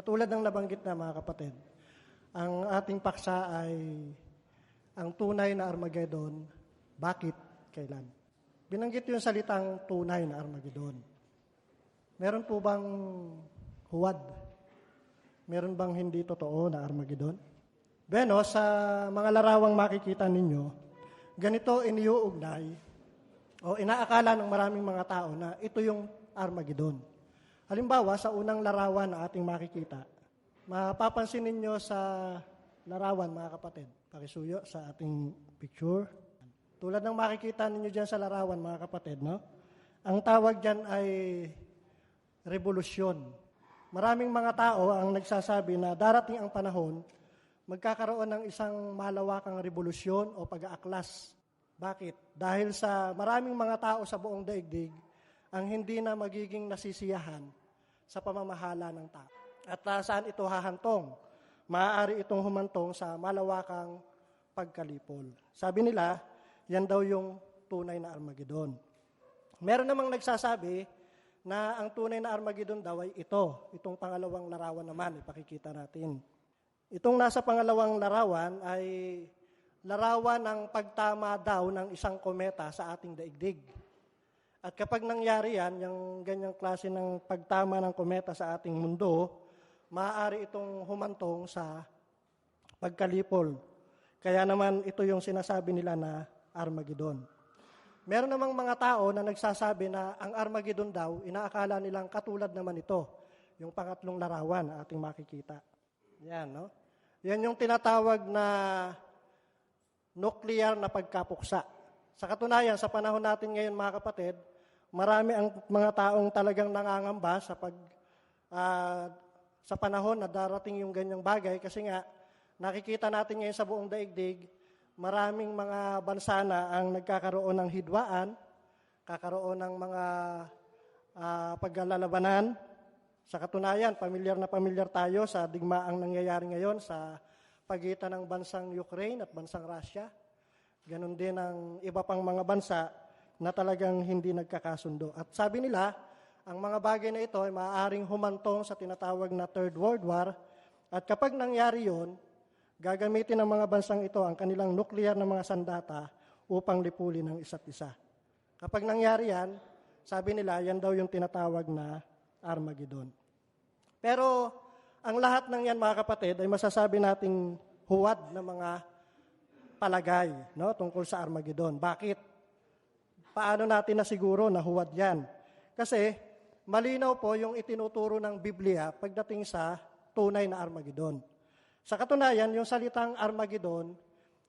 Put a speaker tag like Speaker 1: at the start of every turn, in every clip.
Speaker 1: Katulad ng nabanggit na mga kapatid, ang ating paksa ay ang tunay na Armageddon, bakit, kailan? Binanggit yung salitang tunay na Armageddon. Meron po bang huwad? Meron bang hindi totoo na Armageddon? Beno, sa mga larawang makikita ninyo, ganito iniuugnay o inaakala ng maraming mga tao na ito yung Armageddon. Halimbawa, sa unang larawan na ating makikita, mapapansin ninyo sa larawan, mga kapatid, pakisuyo sa ating picture. Tulad ng makikita ninyo dyan sa larawan, mga kapatid, no? Ang tawag dyan ay revolusyon. Maraming mga tao ang nagsasabi na darating ang panahon, magkakaroon ng isang malawakang revolusyon o pag-aaklas. Bakit? Dahil sa maraming mga tao sa buong daigdig ang hindi na magiging nasisiyahan sa pamamahala ng tao. At uh, saan ito hahantong? Maaari itong humantong sa malawakang pagkalipol. Sabi nila, yan daw yung tunay na Armageddon. Meron namang nagsasabi na ang tunay na Armageddon daw ay ito. Itong pangalawang larawan naman, ipakikita natin. Itong nasa pangalawang larawan ay larawan ng pagtama daw ng isang kometa sa ating daigdig. At kapag nangyari yan, yung ganyang klase ng pagtama ng kometa sa ating mundo, maaari itong humantong sa pagkalipol. Kaya naman ito yung sinasabi nila na Armageddon. Meron namang mga tao na nagsasabi na ang Armageddon daw, inaakala nilang katulad naman ito, yung pangatlong larawan na ating makikita. Yan, no? Yan yung tinatawag na nuclear na pagkapuksa. Sa katunayan, sa panahon natin ngayon mga kapatid, marami ang mga taong talagang nangangamba sa pag uh, sa panahon na darating yung ganyang bagay kasi nga nakikita natin ngayon sa buong daigdig, maraming mga bansa na ang nagkakaroon ng hidwaan, kakaroon ng mga uh, paglalalabanan. Sa katunayan, pamilyar na pamilyar tayo sa digmaang nangyayari ngayon sa pagitan ng bansang Ukraine at bansang Russia. Ganon din ang iba pang mga bansa na talagang hindi nagkakasundo. At sabi nila, ang mga bagay na ito ay maaaring humantong sa tinatawag na Third World War. At kapag nangyari yon, gagamitin ng mga bansang ito ang kanilang nuclear na mga sandata upang lipulin ng isa't isa. Kapag nangyari yan, sabi nila, yan daw yung tinatawag na Armageddon. Pero ang lahat ng yan, mga kapatid, ay masasabi nating huwad na mga palagay no, tungkol sa Armageddon. Bakit? Paano natin na siguro na huwad yan? Kasi malinaw po yung itinuturo ng Biblia pagdating sa tunay na Armageddon. Sa katunayan, yung salitang Armageddon,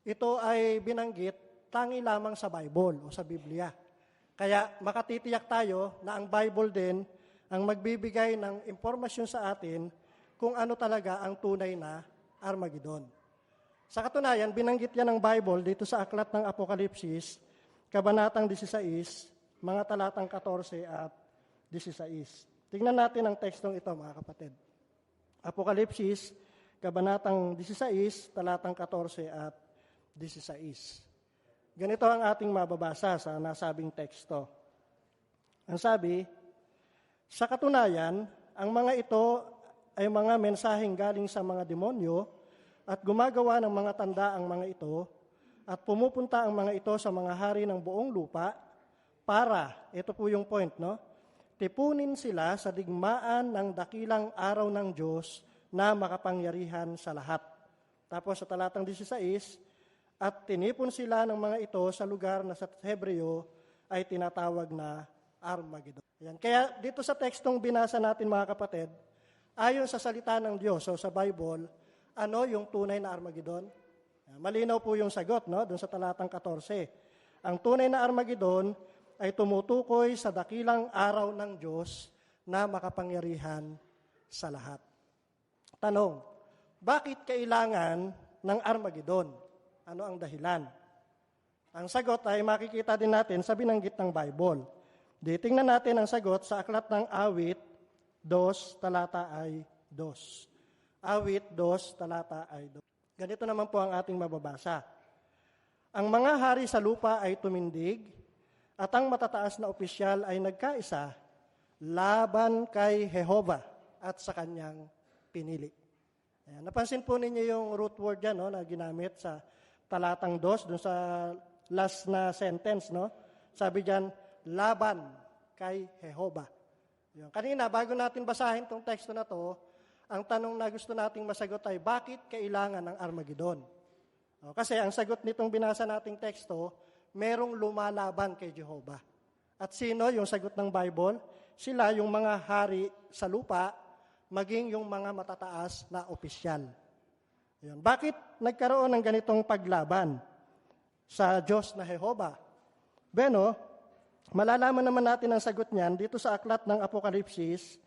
Speaker 1: ito ay binanggit tangi lamang sa Bible o sa Biblia. Kaya makatitiyak tayo na ang Bible din ang magbibigay ng impormasyon sa atin kung ano talaga ang tunay na Armageddon. Sa katunayan, binanggit yan ng Bible dito sa aklat ng Apokalipsis, Kabanatang 16, mga talatang 14 at 16. Tingnan natin ang tekstong ito, mga kapatid. Apokalipsis, Kabanatang 16, talatang 14 at 16. Ganito ang ating mababasa sa nasabing teksto. Ang sabi, sa katunayan, ang mga ito ay mga mensaheng galing sa mga demonyo at gumagawa ng mga tanda ang mga ito at pumupunta ang mga ito sa mga hari ng buong lupa para, ito po yung point, no? Tipunin sila sa digmaan ng dakilang araw ng Diyos na makapangyarihan sa lahat. Tapos sa talatang 16, at tinipon sila ng mga ito sa lugar na sa Hebreo ay tinatawag na Armageddon. Ayan. Kaya dito sa tekstong binasa natin mga kapatid, Ayon sa salita ng Diyos o sa Bible, ano yung tunay na Armageddon? Malinaw po yung sagot no, doon sa talatang 14. Ang tunay na Armageddon ay tumutukoy sa dakilang araw ng Diyos na makapangyarihan sa lahat. Tanong, bakit kailangan ng Armageddon? Ano ang dahilan? Ang sagot ay makikita din natin sa binanggit ng Bible. Di tingnan natin ang sagot sa aklat ng awit dos, talata ay dos. Awit, dos, talata ay dos. Ganito naman po ang ating mababasa. Ang mga hari sa lupa ay tumindig, at ang matataas na opisyal ay nagkaisa laban kay Jehova at sa kanyang pinili. Ayan. Napansin po ninyo yung root word yan no, na ginamit sa talatang dos, dun sa last na sentence. No? Sabi diyan, laban kay Jehova. Yun. Kanina, bago natin basahin tong teksto na to, ang tanong na gusto nating masagot ay, bakit kailangan ng Armageddon? O, kasi ang sagot nitong binasa nating teksto, merong lumalaban kay Jehova. At sino yung sagot ng Bible? Sila yung mga hari sa lupa, maging yung mga matataas na opisyal. Yun. Bakit nagkaroon ng ganitong paglaban sa Diyos na Jehova? Beno, malalaman naman natin ang sagot niyan dito sa aklat ng Apokalipsis,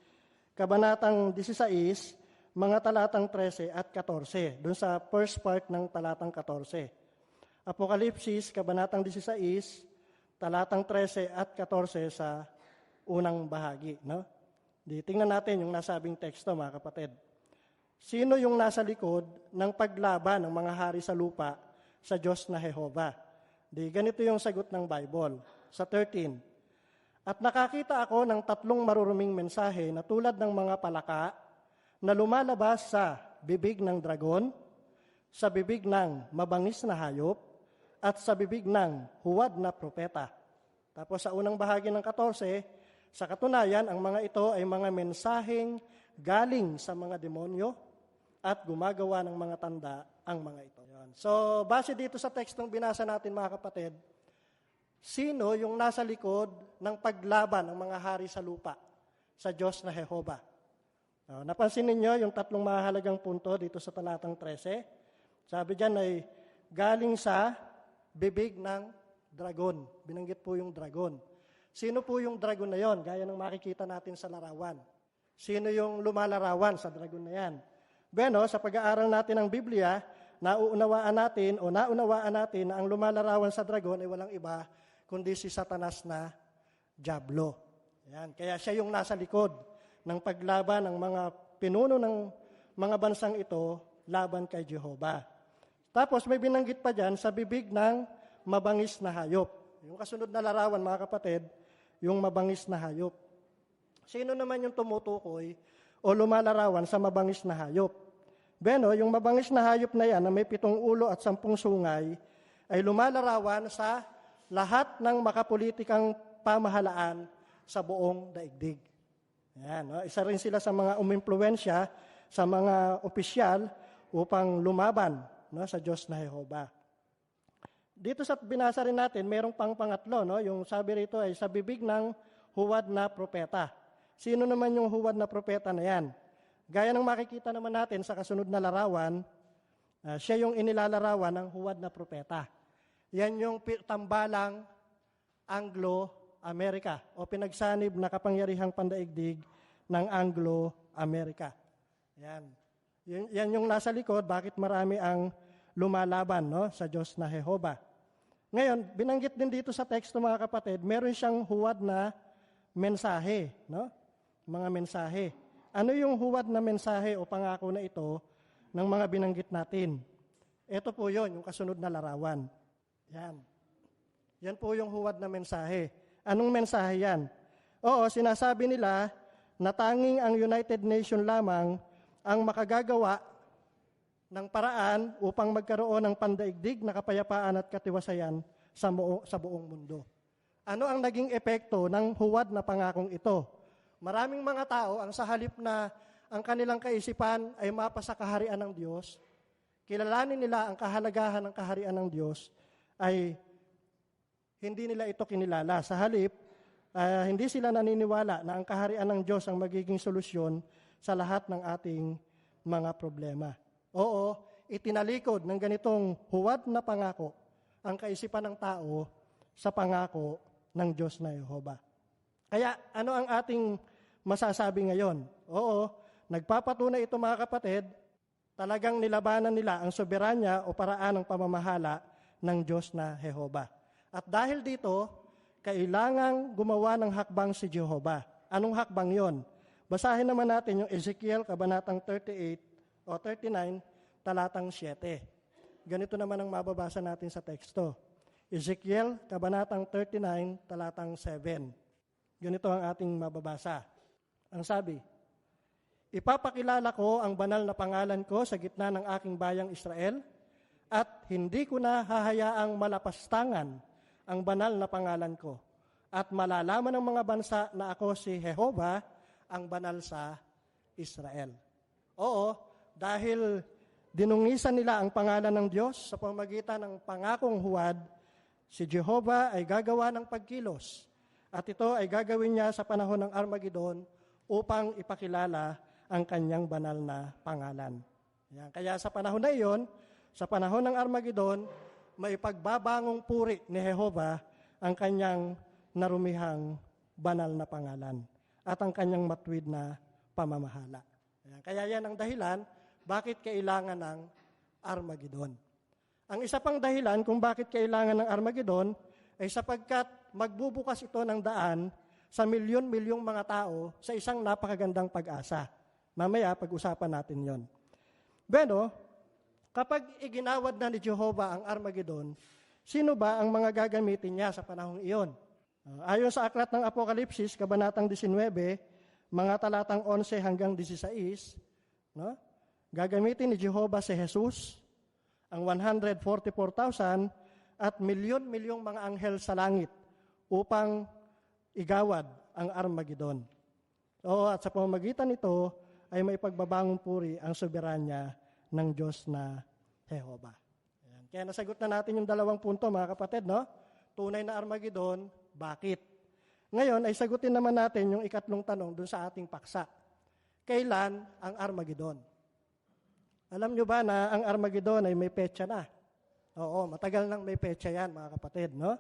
Speaker 1: Kabanatang 16, mga talatang 13 at 14, dun sa first part ng talatang 14. Apokalipsis, Kabanatang 16, talatang 13 at 14 sa unang bahagi. No? Di, tingnan natin yung nasabing teksto, mga kapatid. Sino yung nasa likod ng paglaban ng mga hari sa lupa sa Diyos na Jehova? Di, ganito yung sagot ng Bible sa 13. At nakakita ako ng tatlong maruruming mensahe na tulad ng mga palaka na lumalabas sa bibig ng dragon, sa bibig ng mabangis na hayop, at sa bibig ng huwad na propeta. Tapos sa unang bahagi ng 14, sa katunayan, ang mga ito ay mga mensaheng galing sa mga demonyo at gumagawa ng mga tanda ang mga ito. So, base dito sa tekstong binasa natin mga kapatid, sino yung nasa likod ng paglaban ng mga hari sa lupa sa Diyos na Jehova? Uh, napansin ninyo yung tatlong mahalagang punto dito sa talatang 13? Sabi diyan ay galing sa bibig ng dragon. Binanggit po yung dragon. Sino po yung dragon na yon? Gaya ng makikita natin sa larawan. Sino yung lumalarawan sa dragon na yan? Bueno, sa pag-aaral natin ng Biblia, nauunawaan natin o naunawaan natin na ang lumalarawan sa dragon ay walang iba kundi si Satanas na Diablo. Yan. Kaya siya yung nasa likod ng paglaban ng mga pinuno ng mga bansang ito laban kay Jehova. Tapos may binanggit pa dyan sa bibig ng mabangis na hayop. Yung kasunod na larawan, mga kapatid, yung mabangis na hayop. Sino naman yung tumutukoy o lumalarawan sa mabangis na hayop? Beno, yung mabangis na hayop na yan na may pitong ulo at sampung sungay ay lumalarawan sa lahat ng makapolitikang pamahalaan sa buong daigdig. Yan, no? Isa rin sila sa mga umimpluensya sa mga opisyal upang lumaban no, sa Diyos na Jehova. Dito sa binasa rin natin, mayroong pang pangatlo. No? Yung sabi rito ay sa bibig ng huwad na propeta. Sino naman yung huwad na propeta na yan? Gaya ng makikita naman natin sa kasunod na larawan, uh, siya yung inilalarawan ng huwad na propeta. Yan yung tambalang Anglo-America o pinagsanib na kapangyarihang pandaigdig ng Anglo-America. Yan. yan. Yan yung nasa likod, bakit marami ang lumalaban no, sa Diyos na Jehova. Ngayon, binanggit din dito sa teksto mga kapatid, meron siyang huwad na mensahe. No? Mga mensahe. Ano yung huwad na mensahe o pangako na ito ng mga binanggit natin? Ito po yon yung kasunod na larawan. Yan. Yan po yung huwad na mensahe. Anong mensahe yan? Oo, sinasabi nila na tanging ang United Nation lamang ang makagagawa ng paraan upang magkaroon ng pandaigdig na kapayapaan at katiwasayan sa, buong, sa buong mundo. Ano ang naging epekto ng huwad na pangakong ito? Maraming mga tao ang sa halip na ang kanilang kaisipan ay mapasa kaharian ng Diyos, kilalanin nila ang kahalagahan ng kaharian ng Diyos, ay hindi nila ito kinilala. Sa halip, uh, hindi sila naniniwala na ang kaharian ng Diyos ang magiging solusyon sa lahat ng ating mga problema. Oo, itinalikod ng ganitong huwad na pangako ang kaisipan ng tao sa pangako ng Diyos na Yehova. Kaya ano ang ating masasabi ngayon? Oo, nagpapatunay ito mga kapatid, talagang nilabanan nila ang soberanya o paraan ng pamamahala ng Diyos na Jehova. At dahil dito, kailangang gumawa ng hakbang si Jehova. Anong hakbang yon? Basahin naman natin yung Ezekiel, kabanatang 38 o 39, talatang 7. Ganito naman ang mababasa natin sa teksto. Ezekiel, kabanatang 39, talatang 7. Ganito ang ating mababasa. Ang sabi, Ipapakilala ko ang banal na pangalan ko sa gitna ng aking bayang Israel at hindi ko na hahayaang malapastangan ang banal na pangalan ko. At malalaman ng mga bansa na ako si Jehova ang banal sa Israel. Oo, dahil dinungisan nila ang pangalan ng Diyos sa pamagitan ng pangakong huwad, si Jehovah ay gagawa ng pagkilos. At ito ay gagawin niya sa panahon ng Armageddon upang ipakilala ang kanyang banal na pangalan. Yan. Kaya sa panahon na iyon, sa panahon ng Armageddon, may pagbabangong puri ni Jehovah ang kanyang narumihang banal na pangalan at ang kanyang matwid na pamamahala. Ayan. Kaya yan ang dahilan bakit kailangan ng Armageddon. Ang isa pang dahilan kung bakit kailangan ng Armageddon ay sapagkat magbubukas ito ng daan sa milyon-milyong mga tao sa isang napakagandang pag-asa. Mamaya, pag-usapan natin yon. Bueno, kapag iginawad na ni Jehovah ang Armageddon, sino ba ang mga gagamitin niya sa panahong iyon? Uh, ayon sa aklat ng Apokalipsis, Kabanatang 19, mga talatang 11 hanggang 16, no? gagamitin ni Jehovah si Jesus, ang 144,000 at milyon-milyong mga anghel sa langit upang igawad ang Armageddon. Oo, at sa pamamagitan nito ay may pagbabangong puri ang soberanya ng Diyos na Jehovah. Ayan. Kaya nasagot na natin yung dalawang punto, mga kapatid, no? Tunay na Armageddon, bakit? Ngayon ay sagutin naman natin yung ikatlong tanong dun sa ating paksa. Kailan ang Armageddon? Alam nyo ba na ang Armageddon ay may petsa na? Oo, matagal nang may petsa yan, mga kapatid, no?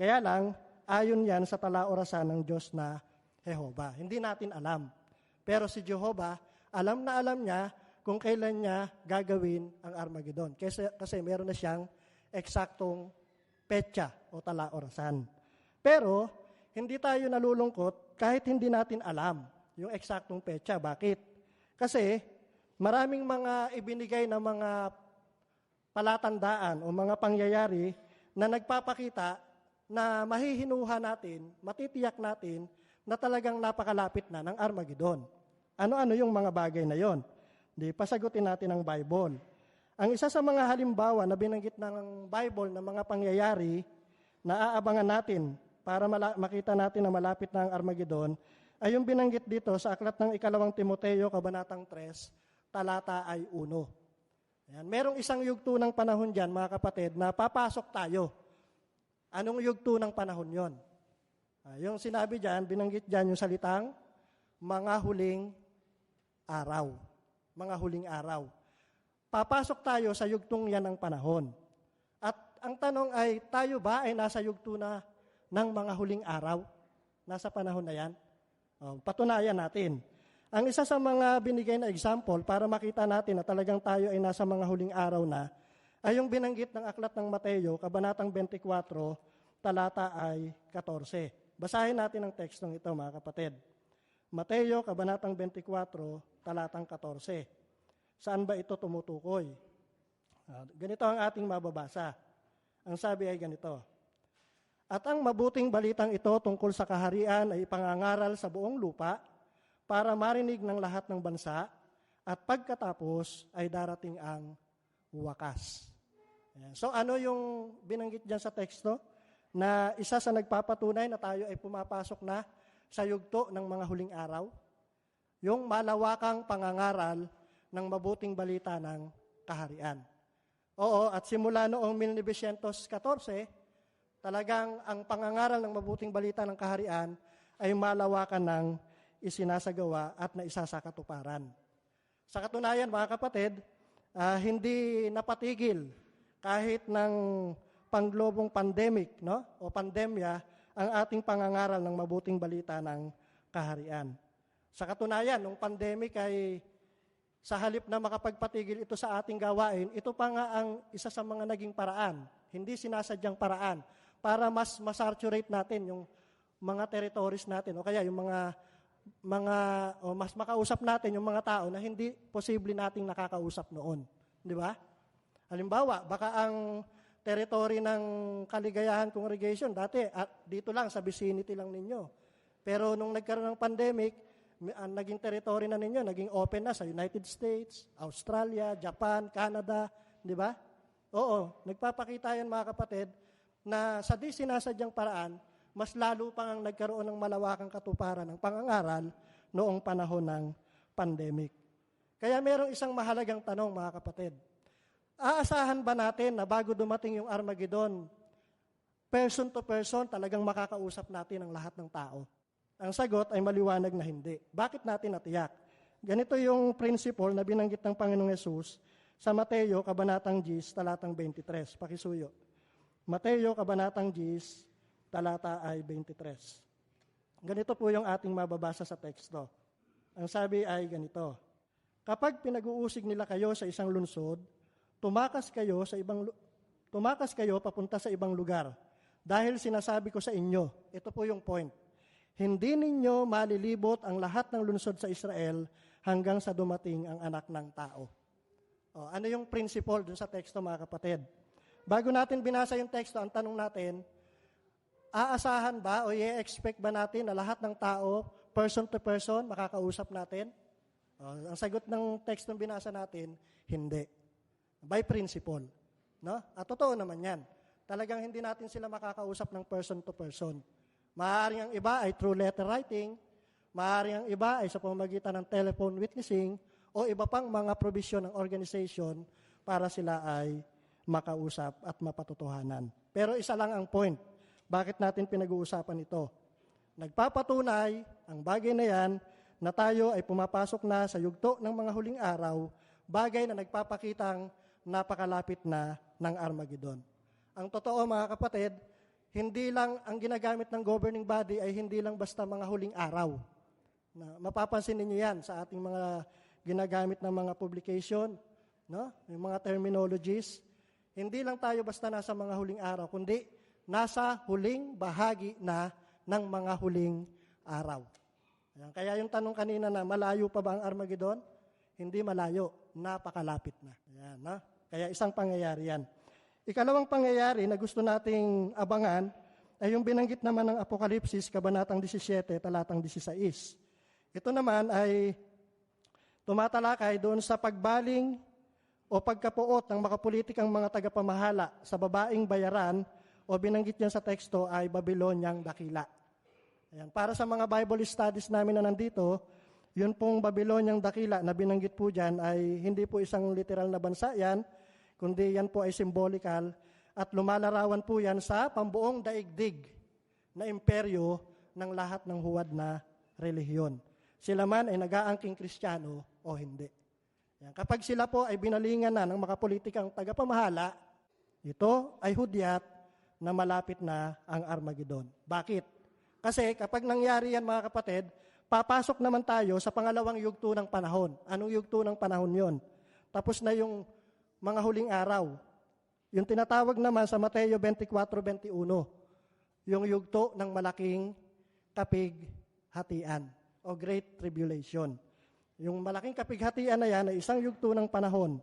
Speaker 1: Kaya lang, ayon yan sa talaorasan ng Diyos na Jehovah. Hindi natin alam. Pero si Jehovah, alam na alam niya kung kailan niya gagawin ang Armageddon. Kasi, kasi meron na siyang eksaktong petsa o talaorasan. Pero, hindi tayo nalulungkot kahit hindi natin alam yung eksaktong petsa. Bakit? Kasi, maraming mga ibinigay na mga palatandaan o mga pangyayari na nagpapakita na mahihinuha natin, matitiyak natin na talagang napakalapit na ng Armageddon. Ano-ano yung mga bagay na yon? Di, pasagutin natin ang Bible. Ang isa sa mga halimbawa na binanggit ng Bible na mga pangyayari na aabangan natin para makita natin na malapit na ang Armageddon ay yung binanggit dito sa aklat ng ikalawang Timoteo, Kabanatang 3, talata ay 1. Ayan. Merong isang yugto ng panahon dyan, mga kapatid, na papasok tayo. Anong yugto ng panahon yon? Ah, yung sinabi dyan, binanggit dyan yung salitang mga huling araw. Mga huling araw. Papasok tayo sa yugtong yan ng panahon. At ang tanong ay, tayo ba ay nasa yugto na ng mga huling araw? Nasa panahon na yan? Oh, patunayan natin. Ang isa sa mga binigay na example para makita natin na talagang tayo ay nasa mga huling araw na, ay yung binanggit ng aklat ng Mateo, Kabanatang 24, talata ay 14. Basahin natin ang tekstong ito, mga kapatid. Mateo, Kabanatang 24, talatang 14. Saan ba ito tumutukoy? Uh, ganito ang ating mababasa. Ang sabi ay ganito, At ang mabuting balitang ito tungkol sa kaharian ay ipangangaral sa buong lupa para marinig ng lahat ng bansa at pagkatapos ay darating ang wakas. So ano yung binanggit dyan sa teksto? Na isa sa nagpapatunay na tayo ay pumapasok na sa yugto ng mga huling araw? Yung malawakang pangangaral ng mabuting balita ng kaharian. Oo, at simula noong 1914, talagang ang pangangaral ng mabuting balita ng kaharian ay malawakan ng isinasagawa at naisasakatuparan. Sa katunayan, mga kapatid, uh, hindi napatigil kahit ng panglobong pandemic no? o pandemya ang ating pangangaral ng mabuting balita ng kaharian. Sa katunayan, nung pandemic ay sa halip na makapagpatigil ito sa ating gawain, ito pa nga ang isa sa mga naging paraan, hindi sinasadyang paraan, para mas masaturate natin yung mga territories natin o kaya yung mga mga o mas makausap natin yung mga tao na hindi posible nating nakakausap noon. Di ba? Halimbawa, baka ang territory ng Kaligayahan Congregation dati at dito lang sa vicinity lang ninyo. Pero nung nagkaroon ng pandemic, Ang naging territory na ninyo, naging open na sa United States, Australia, Japan, Canada, di ba? Oo, nagpapakita yan mga kapatid na sa di sinasadyang paraan, mas lalo pang ang nagkaroon ng malawakang katuparan ng pangangaral noong panahon ng pandemic. Kaya merong isang mahalagang tanong mga kapatid. Aasahan ba natin na bago dumating yung Armageddon, person to person, talagang makakausap natin ang lahat ng tao? Ang sagot ay maliwanag na hindi. Bakit natin natiyak? Ganito yung principle na binanggit ng Panginoong Yesus sa Mateo, Kabanatang 10, talatang 23. Pakisuyo. Mateo, Kabanatang 10, talata ay 23. Ganito po yung ating mababasa sa teksto. Ang sabi ay ganito, Kapag pinag-uusig nila kayo sa isang lunsod, tumakas kayo sa ibang tumakas kayo papunta sa ibang lugar. Dahil sinasabi ko sa inyo, ito po yung point. Hindi ninyo malilibot ang lahat ng lunsod sa Israel hanggang sa dumating ang anak ng tao. O, ano yung principle dun sa teksto mga kapatid? Bago natin binasa yung teksto, ang tanong natin, aasahan ba o i-expect ba natin na lahat ng tao, person to person, makakausap natin? O, ang sagot ng text binasa natin, hindi. By principle. No? At totoo naman yan. Talagang hindi natin sila makakausap ng person to person. Maaaring ang iba ay through letter writing, maaaring ang iba ay sa pamamagitan ng telephone witnessing, o iba pang mga provision ng organization para sila ay makausap at mapatutuhanan. Pero isa lang ang point. Bakit natin pinag-uusapan ito? Nagpapatunay ang bagay na yan na tayo ay pumapasok na sa yugto ng mga huling araw, bagay na nagpapakitang napakalapit na ng Armageddon. Ang totoo mga kapatid, hindi lang ang ginagamit ng governing body ay hindi lang basta mga huling araw. Na, mapapansin ninyo yan sa ating mga ginagamit ng mga publication, no? yung mga terminologies. Hindi lang tayo basta nasa mga huling araw, kundi nasa huling bahagi na ng mga huling araw. Ayan. Kaya yung tanong kanina na malayo pa ba ang Armageddon? Hindi malayo, napakalapit na. Ayan, no? Kaya isang pangyayari yan. Ikalawang pangyayari na gusto nating abangan ay yung binanggit naman ng Apokalipsis, Kabanatang 17, talatang 16. Ito naman ay tumatalakay doon sa pagbaling o pagkapuot ng makapolitikang mga tagapamahala sa babaeng bayaran o binanggit yan sa teksto ay Babylonyang dakila. Ayan. Para sa mga Bible studies namin na nandito, yun pong Babylonyang dakila na binanggit po dyan ay hindi po isang literal na bansa yan, kundi yan po ay symbolical at lumalarawan po yan sa pambuong daigdig na imperyo ng lahat ng huwad na relihiyon. Sila man ay nag-aangking kristyano o hindi. Yan. Kapag sila po ay binalingan na ng makapolitikang tagapamahala, ito ay hudyat na malapit na ang Armageddon. Bakit? Kasi kapag nangyari yan mga kapatid, papasok naman tayo sa pangalawang yugto ng panahon. Anong yugto ng panahon yon? Tapos na yung mga huling araw. Yung tinatawag naman sa Mateo 24:21, yung yugto ng malaking kapig hatian o Great Tribulation. Yung malaking kapighatian na yan ay isang yugto ng panahon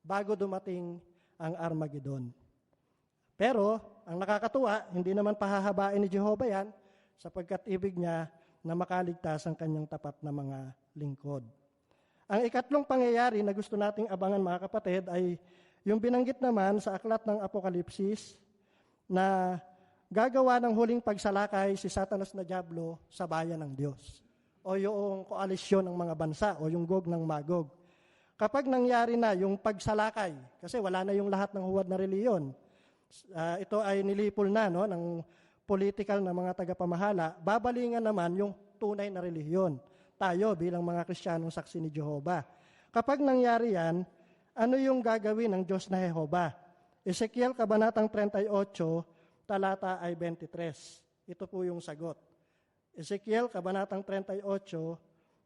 Speaker 1: bago dumating ang Armageddon. Pero, ang nakakatuwa, hindi naman pahahabain ni Jehovah yan sapagkat ibig niya na makaligtas ang kanyang tapat na mga lingkod. Ang ikatlong pangyayari na gusto nating abangan mga kapatid ay yung binanggit naman sa aklat ng Apokalipsis na gagawa ng huling pagsalakay si Satanas na Diablo sa bayan ng Diyos o yung koalisyon ng mga bansa o yung Gog ng Magog. Kapag nangyari na yung pagsalakay, kasi wala na yung lahat ng huwad na reliyon, ah, ito ay nilipol na no, ng political na mga tagapamahala, babalingan naman yung tunay na relihiyon. Tayo bilang mga Kristiyanong saksi ni Jehovah. Kapag nangyari yan, ano yung gagawin ng Diyos na Jehovah? Ezekiel Kabanatang 38, talata ay 23. Ito po yung sagot. Ezekiel, Kabanatang 38,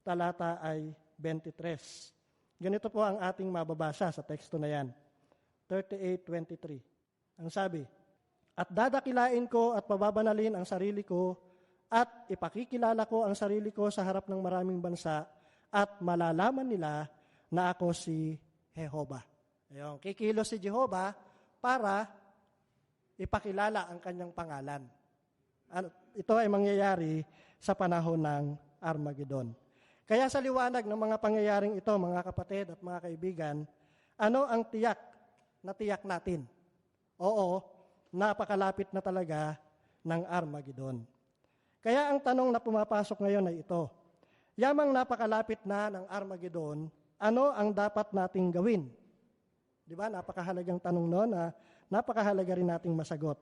Speaker 1: talata ay 23. Ganito po ang ating mababasa sa teksto na yan. 38.23. Ang sabi, At dadakilain ko at pababanalin ang sarili ko at ipakikilala ko ang sarili ko sa harap ng maraming bansa at malalaman nila na ako si Jehovah. Ayun, kikilos si Jehovah para ipakilala ang kanyang pangalan. Ano, ito ay mangyayari sa panahon ng Armageddon. Kaya sa liwanag ng mga pangyayaring ito, mga kapatid at mga kaibigan, ano ang tiyak na tiyak natin? Oo, napakalapit na talaga ng Armageddon. Kaya ang tanong na pumapasok ngayon ay ito. Yamang napakalapit na ng Armageddon, ano ang dapat nating gawin? Di ba? Napakahalagang tanong no na napakahalaga rin nating masagot.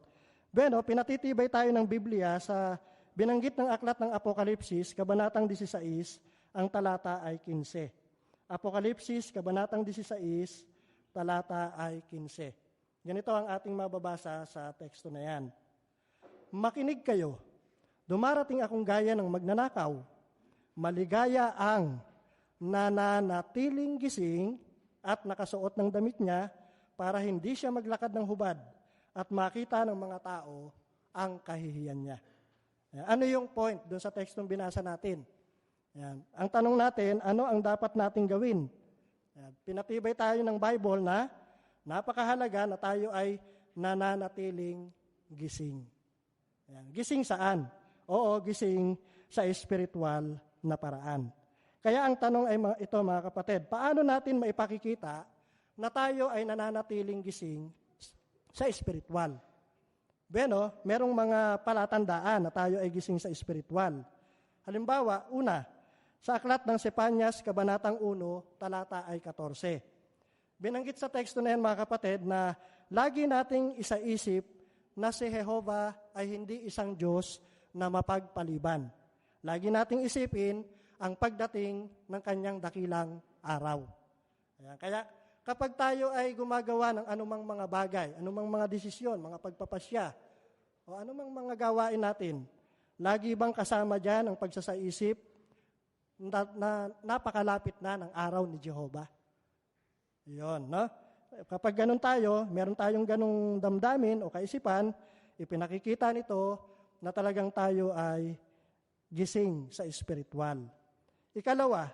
Speaker 1: Bueno, pinatitibay tayo ng Biblia sa binanggit ng aklat ng Apokalipsis, Kabanatang 16, ang talata ay 15. Apokalipsis, Kabanatang 16, talata ay 15. Ganito ang ating mababasa sa teksto na yan. Makinig kayo, dumarating akong gaya ng magnanakaw. Maligaya ang nananatiling gising at nakasuot ng damit niya para hindi siya maglakad ng hubad at makita ng mga tao ang kahihiyan niya. Ano yung point doon sa tekstong binasa natin? Ayan. Ang tanong natin, ano ang dapat nating gawin? Ayan. Pinatibay tayo ng Bible na napakahalaga na tayo ay nananatiling gising. Ayan. Gising saan? Oo, gising sa spiritual na paraan. Kaya ang tanong ay ito mga kapatid, paano natin maipakikita na tayo ay nananatiling gising sa spiritual? Bueno, merong mga palatandaan na tayo ay gising sa spiritual. Halimbawa, una, sa aklat ng Sepanyas, Kabanatang 1, talata ay 14. Binanggit sa teksto na yan mga kapatid na lagi nating isaisip na si Jehova ay hindi isang Diyos na mapagpaliban. Lagi nating isipin ang pagdating ng kanyang dakilang araw. Ayan. Kaya kapag tayo ay gumagawa ng anumang mga bagay, anumang mga desisyon, mga pagpapasya, o anumang mga gawain natin, lagi bang kasama dyan ang pagsasaisip na, na napakalapit na ng araw ni Jehovah? Yun, no? Kapag ganun tayo, meron tayong ganung damdamin o kaisipan, ipinakikita nito na talagang tayo ay gising sa espiritual. Ikalawa,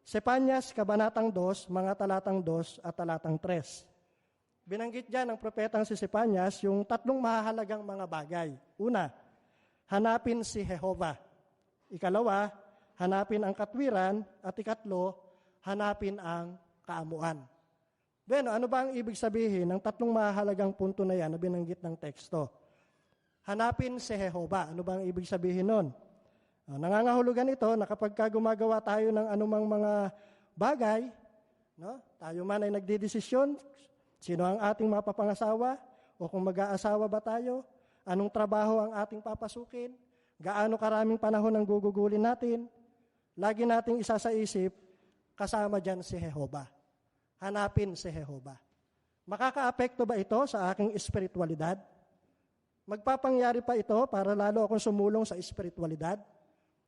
Speaker 1: Sepanyas, Kabanatang 2, mga talatang 2 at talatang 3. Binanggit dyan ng propetang si Sepanyas yung tatlong mahalagang mga bagay. Una, hanapin si Jehovah. Ikalawa, hanapin ang katwiran. At ikatlo, hanapin ang kaamuan. Bueno, ano ba ang ibig sabihin ng tatlong mahalagang punto na yan na binanggit ng teksto? Hanapin si Jehovah. Ano ba ang ibig sabihin nun? Uh, nangangahulugan ito na kapag ka gumagawa tayo ng anumang mga bagay, no? tayo man ay nagdidesisyon, sino ang ating mapapangasawa, o kung mag-aasawa ba tayo, anong trabaho ang ating papasukin, gaano karaming panahon ang gugugulin natin, lagi nating isa sa isip, kasama dyan si Jehovah. Hanapin si Jehovah. Makakaapekto ba ito sa aking espiritualidad? Magpapangyari pa ito para lalo akong sumulong sa espiritualidad?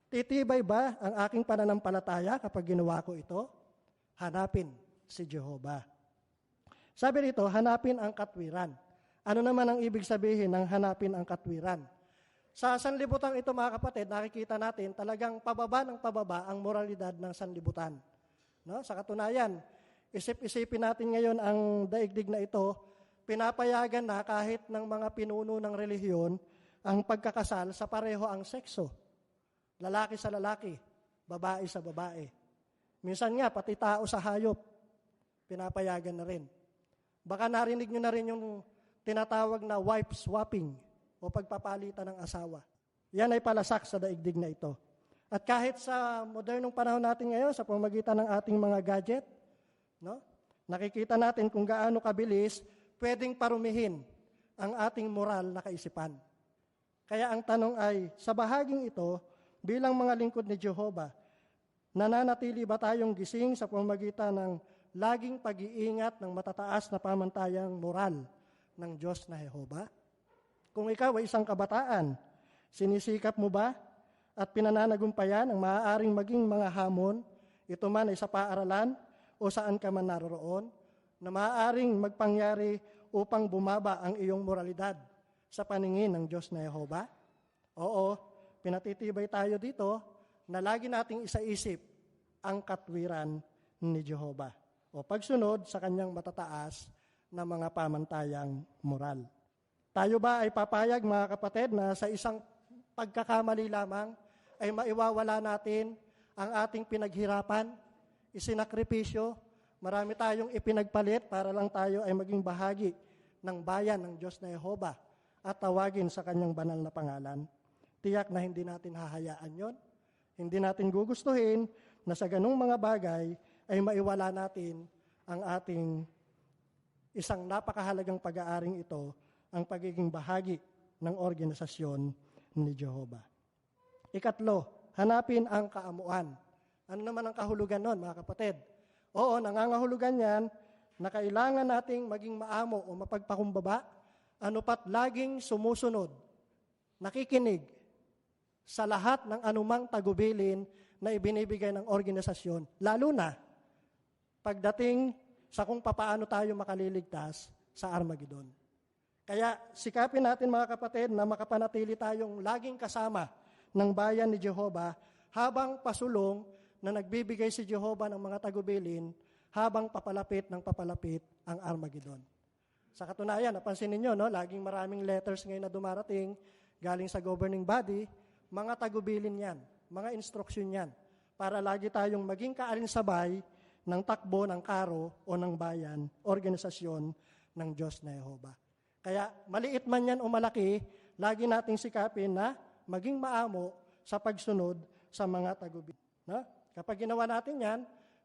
Speaker 1: Titibay ba ang aking pananampalataya kapag ginawa ko ito? Hanapin si Jehovah. Sabi rito, hanapin ang katwiran. Ano naman ang ibig sabihin ng hanapin ang katwiran? Sa sanlibutan ito mga kapatid, nakikita natin talagang pababa ng pababa ang moralidad ng sanlibutan. No? Sa katunayan, isip-isipin natin ngayon ang daigdig na ito, pinapayagan na kahit ng mga pinuno ng relihiyon ang pagkakasal sa pareho ang sekso. Lalaki sa lalaki, babae sa babae. Minsan nga, pati tao sa hayop, pinapayagan na rin. Baka narinig nyo na rin yung tinatawag na wife swapping o pagpapalitan ng asawa. Yan ay palasak sa daigdig na ito. At kahit sa modernong panahon natin ngayon, sa pamagitan ng ating mga gadget, no? nakikita natin kung gaano kabilis pwedeng parumihin ang ating moral na kaisipan. Kaya ang tanong ay, sa bahaging ito, bilang mga lingkod ni Jehovah, nananatili ba tayong gising sa pamagitan ng laging pag-iingat ng matataas na pamantayang moral ng Diyos na Jehovah? Kung ikaw ay isang kabataan, sinisikap mo ba at pinananagumpayan ang maaaring maging mga hamon, ito man ay sa paaralan o saan ka man naroroon, na maaaring magpangyari upang bumaba ang iyong moralidad sa paningin ng Diyos na Jehovah? Oo, pinatitibay tayo dito na lagi nating isaisip ang katwiran ni Jehovah o pagsunod sa kanyang matataas na mga pamantayang moral. Tayo ba ay papayag mga kapatid na sa isang pagkakamali lamang ay maiwawala natin ang ating pinaghirapan, isinakripisyo, marami tayong ipinagpalit para lang tayo ay maging bahagi ng bayan ng Diyos na Yehova at tawagin sa kanyang banal na pangalan. Tiyak na hindi natin hahayaan yon. Hindi natin gugustuhin na sa ganung mga bagay ay maiwala natin ang ating isang napakahalagang pag-aaring ito, ang pagiging bahagi ng organisasyon ni Jehovah. Ikatlo, hanapin ang kaamuan. Ano naman ang kahulugan nun, mga kapatid? Oo, nangangahulugan yan na kailangan nating maging maamo o mapagpakumbaba, ano pat laging sumusunod, nakikinig sa lahat ng anumang tagubilin na ibinibigay ng organisasyon, lalo na pagdating sa kung papaano tayo makaliligtas sa Armageddon. Kaya sikapin natin mga kapatid na makapanatili tayong laging kasama ng bayan ni Jehova habang pasulong na nagbibigay si Jehova ng mga tagubilin habang papalapit ng papalapit ang Armageddon. Sa katunayan, napansin ninyo, no, laging maraming letters ngayon na dumarating galing sa governing body, mga tagubilin yan, mga instruksyon yan, para lagi tayong maging kaalinsabay ng takbo ng karo o ng bayan, organisasyon ng Diyos na Yehova. Kaya maliit man yan o malaki, lagi nating sikapin na maging maamo sa pagsunod sa mga tagubilin. No? Kapag ginawa natin yan,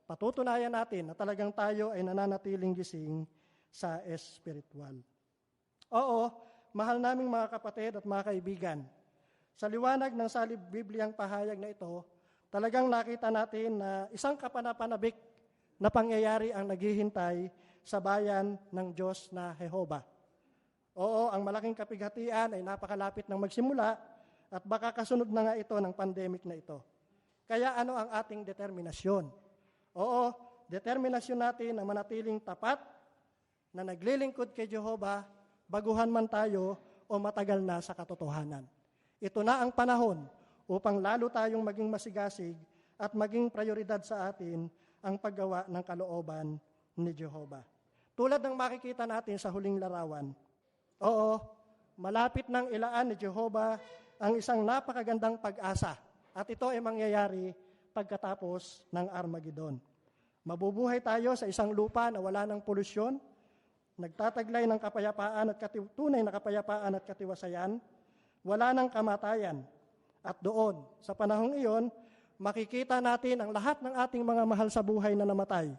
Speaker 1: patutunayan natin na talagang tayo ay nananatiling gising sa espiritual. Oo, mahal naming mga kapatid at mga kaibigan. Sa liwanag ng salib Bibliang pahayag na ito, talagang nakita natin na isang kapanapanabik na pangyayari ang naghihintay sa bayan ng Diyos na Jehova. Oo, ang malaking kapighatian ay napakalapit ng magsimula at baka kasunod na nga ito ng pandemic na ito. Kaya ano ang ating determinasyon? Oo, determinasyon natin na manatiling tapat, na naglilingkod kay Jehova, baguhan man tayo o matagal na sa katotohanan. Ito na ang panahon upang lalo tayong maging masigasig at maging prioridad sa atin ang paggawa ng kalooban ni Jehova. Tulad ng makikita natin sa huling larawan, oo, malapit ng ilaan ni Jehova ang isang napakagandang pag-asa at ito ay mangyayari pagkatapos ng Armageddon. Mabubuhay tayo sa isang lupa na wala ng polusyon, nagtataglay ng kapayapaan at kati- tunay na kapayapaan at katiwasayan, wala ng kamatayan. At doon, sa panahong iyon, makikita natin ang lahat ng ating mga mahal sa buhay na namatay.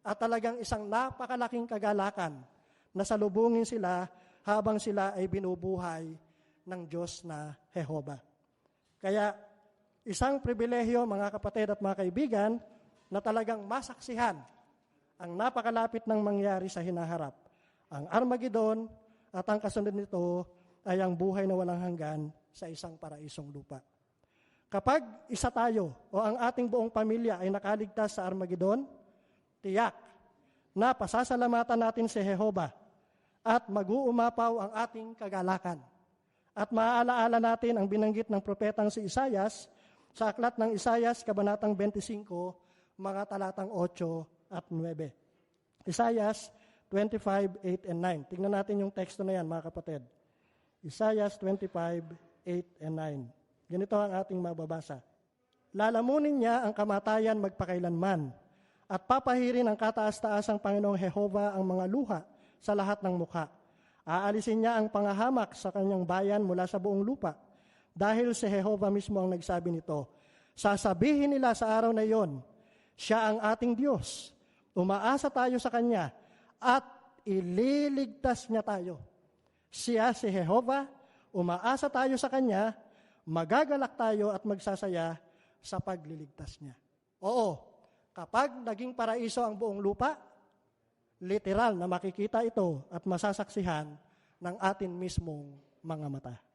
Speaker 1: At talagang isang napakalaking kagalakan na salubungin sila habang sila ay binubuhay ng Diyos na Jehova. Kaya isang pribilehyo mga kapatid at mga kaibigan na talagang masaksihan ang napakalapit ng mangyari sa hinaharap. Ang Armageddon at ang kasunod nito ay ang buhay na walang hanggan sa isang paraisong lupa. Kapag isa tayo o ang ating buong pamilya ay nakaligtas sa Armageddon, tiyak na pasasalamatan natin si Jehova at mag-uumapaw ang ating kagalakan. At maaalaala natin ang binanggit ng propetang si Isayas sa aklat ng Isayas, Kabanatang 25, mga talatang 8 at 9. Isayas 25, 8 and 9. Tingnan natin yung teksto na yan, mga kapatid. Isayas 25, 8 and 9. Ganito ang ating mababasa. Lalamunin niya ang kamatayan magpakailanman at papahirin ang kataas-taasang Panginoong Jehova ang mga luha sa lahat ng mukha. Aalisin niya ang pangahamak sa kanyang bayan mula sa buong lupa dahil si Jehova mismo ang nagsabi nito. Sasabihin nila sa araw na iyon, siya ang ating Diyos. Umaasa tayo sa Kanya at ililigtas niya tayo. Siya si Jehova, umaasa tayo sa Kanya, magagalak tayo at magsasaya sa pagliligtas niya. Oo, kapag naging paraiso ang buong lupa, literal na makikita ito at masasaksihan ng atin mismong mga mata.